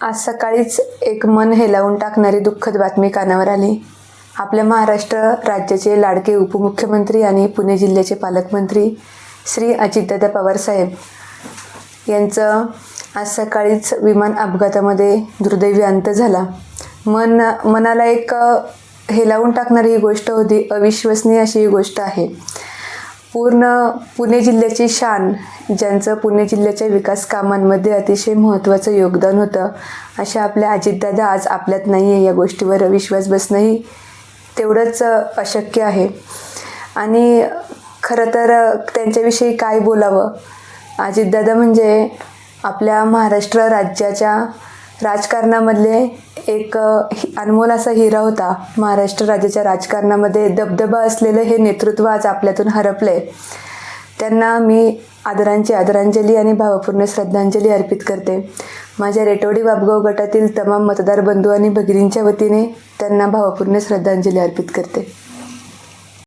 आज सकाळीच एक मन हेलावून टाकणारी दुःखद बातमी कानावर आली. आपल्या महाराष्ट्र राज्याचे लाडके उपमुख्यमंत्री आणि पुणे जिल्ह्याचे पालकमंत्री श्री अजितदादा पवारसाहेब यांचं आज सकाळीच विमान अपघातामध्ये दुर्दैवी अंत झाला. मन मनाला एक हेलावून टाकणारी ही गोष्ट होती अविश्वसनीय अशी ही गोष्ट आहे. पूर्ण पुणे जिल्ह्याची शान ज्यांचं पुणे जिल्ह्याच्या विकास कामांमध्ये अतिशय महत्त्वाचं योगदान होतं अशा आपल्या अजितदादा आज आपल्यात नाही आहे या गोष्टीवर विश्वास बसणंही तेवढंच अशक्य आहे. आणि खरं तर त्यांच्याविषयी काय बोलावं? अजितदादा म्हणजे आपल्या महाराष्ट्र राज्याच्या राजकारणामधले एक अनमोल असा हिरा होता. महाराष्ट्र राज्याच्या राजकारणामध्ये दबदबा असलेलं हे नेतृत्व आज आपल्यातून हरपले त्यांना मी आदरांची आदरांजली आणि भावपूर्ण श्रद्धांजली अर्पित करते. माझ्या रेटोडी बाबगाव गटातील तमाम मतदार बंधू आणि भगिनींच्या वतीने त्यांना भावपूर्ण श्रद्धांजली अर्पित करते.